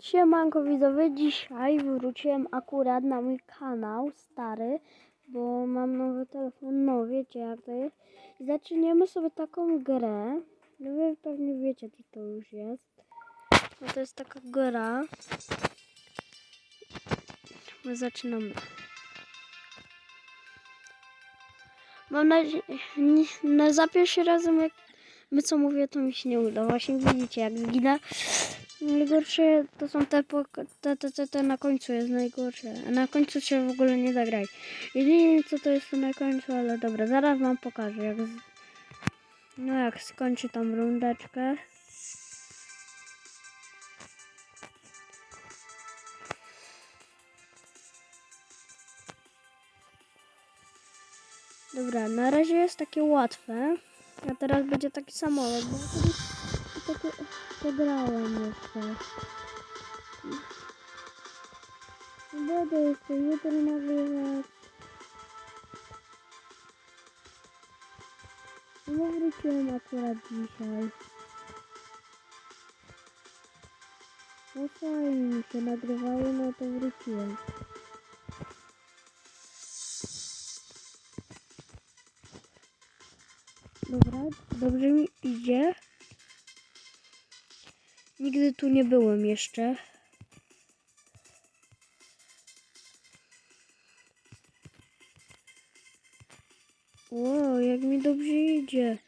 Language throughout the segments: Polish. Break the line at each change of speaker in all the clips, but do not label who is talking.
Siemanko widzowie, dzisiaj wróciłem akurat na mój kanał stary, bo mam nowy telefon, no wiecie jak to jest. I zaczniemy sobie taką grę, no wy pewnie wiecie co to już jest. No to jest taka gra. My zaczynamy. Mam nadzieję, na za pierwszy razem jak my co mówię to mi się nie uda. Właśnie widzicie jak zginę. Najgorsze to są te, te, te, te, te na końcu jest najgorsze. A na końcu się w ogóle nie da grać. Jedynie co to jest to na końcu, ale dobra, zaraz wam pokażę jak z... No jak skończy tą rundeczkę. Dobra, na razie jest takie łatwe. A teraz będzie taki samolot, bo kiedyś takie pograłem jeszcze. Będę jeszcze jutro nagrywać. No wróciłem akurat dzisiaj. No fajnie mi się nagrywało, no to wróciłem. Dobra, dobrze mi idzie. Nigdy tu nie byłem jeszcze. Wow, jak mi dobrze idzie.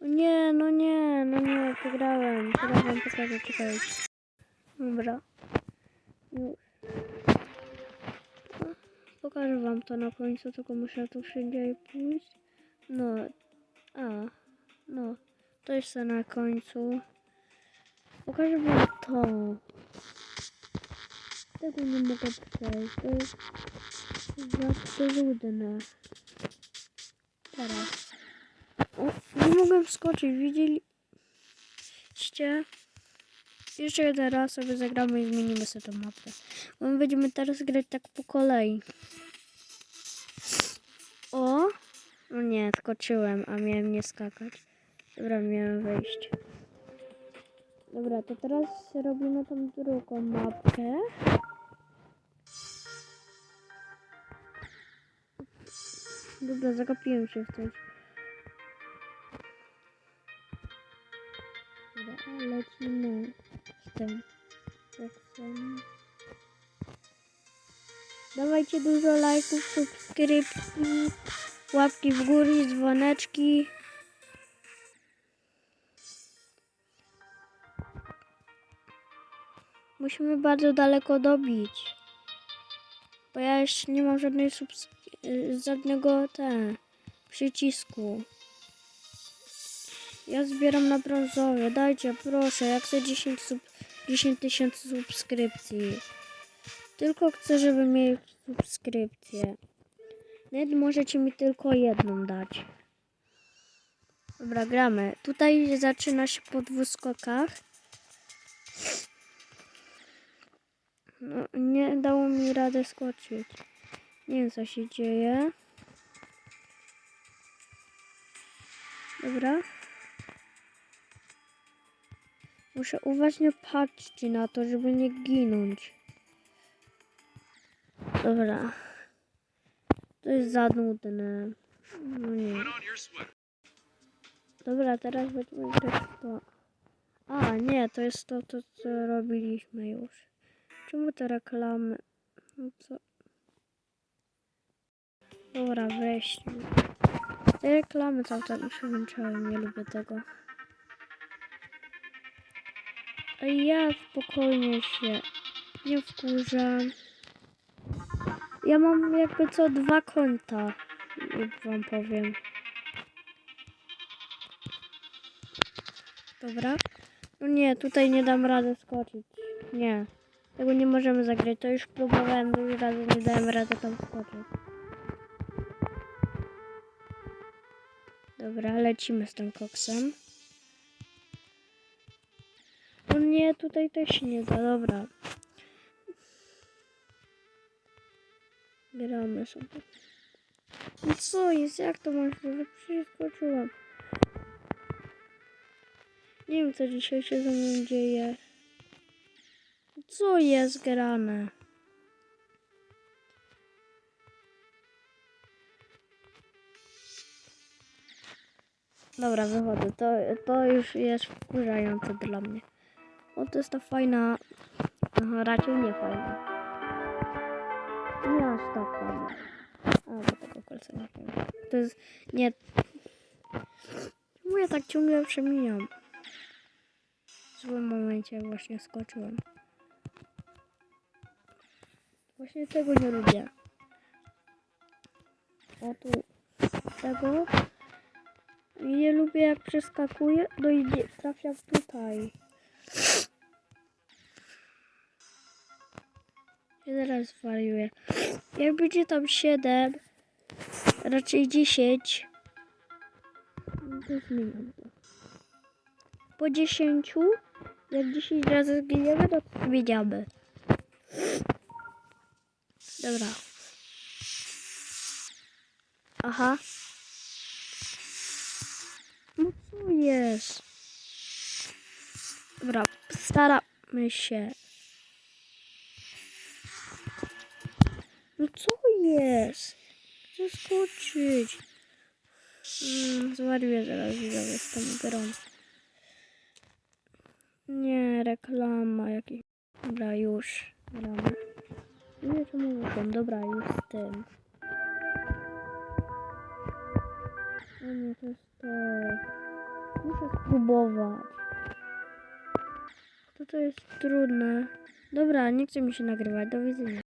O nie, no nie, no nie, przegrałem. Teraz wam pokażę, czekajcie. Dobra. No, Pokażę wam to na końcu, tylko muszę tu wszędzie pójść. No, a, no, to jest na końcu. Pokażę wam to. Tego nie mogę przejść. To jest za trudne. Teraz. O, nie mogłem skoczyć. Widzieliście? Jeszcze jeden raz sobie zagramy i zmienimy sobie tę mapę. My będziemy teraz grać tak po kolei. O! No nie, skoczyłem, a miałem nie skakać. Dobra, miałem wejść. Dobra, to teraz robimy tą drugą mapkę. Dobra, zagapiłem się w coś. Dobra, lecimy z tym. seksem. Dawajcie dużo lajków, subskrypcji, łapki w górę, dzwoneczki. Musimy bardzo daleko dobić. Bo ja jeszcze nie mam żadnej y, żadnego te, przycisku. Ja zbieram na brązowie. Dajcie proszę, jak chcę 10 sub 10 tysięcy subskrypcji. Tylko chcę, żeby mieć subskrypcję. Nawet możecie mi tylko jedną dać. Dobra, gramy. Tutaj zaczyna się po dwóch skokach. No, nie dało mi radę skoczyć. Nie wiem, co się dzieje. Dobra. Muszę uważnie patrzeć na to, żeby nie ginąć. Dobra. To jest za nudne. No nie. Dobra, teraz będziemy grać to. A, nie, to jest to, to co robiliśmy już. Czemu te reklamy? No co? Dobra, weźmy. Te reklamy cały czas się nie lubię tego. A ja spokojnie się nie wkurzam. Ja mam jakby co dwa konta, wam powiem. Dobra. No nie, tutaj nie dam rady skoczyć. Nie. Tego nie możemy zagrać. To już próbowałem dużo razy, nie dałem rady tam skoczyć. Dobra, lecimy z tym koksem. No nie, tutaj też nie da. Dobra. Gramy sobie. No co jest? Jak to możliwe? Przecież skoczyłam. Nie wiem, co dzisiaj się ze mną dzieje. Co jest grane? Dobra, wychodzę. To, to już jest wkurzające dla mnie. O, to jest ta fajna... Aha, raczej nie fajna. Nie aż tak fajna. A, bo tego kolca nie wiem. To jest... Nie... Czemu ja tak ciągle przemijam? W złym momencie właśnie skoczyłem. Właśnie tego nie lubię. O tu tego. I Nie lubię jak przeskakuje, no i nie trafia tutaj. Ja teraz wariuję. Jak będzie tam 7, raczej 10, no to zmieniam to. Po 10, jak 10 razy zginiemy, to zmieniamy. Dobra. Aha. No co jest? Dobra, staramy się. No co jest? Chcę skoczyć. Mm, zwariuję zaraz widzowie z tą grą. Nie, reklama jakiś. Dobra, już. Gramy. Nie, czemu muszą? Dobra, już z tym. O nie, to jest to. Muszę spróbować. To to jest trudne. Dobra, nie chce mi się nagrywać. Do widzenia.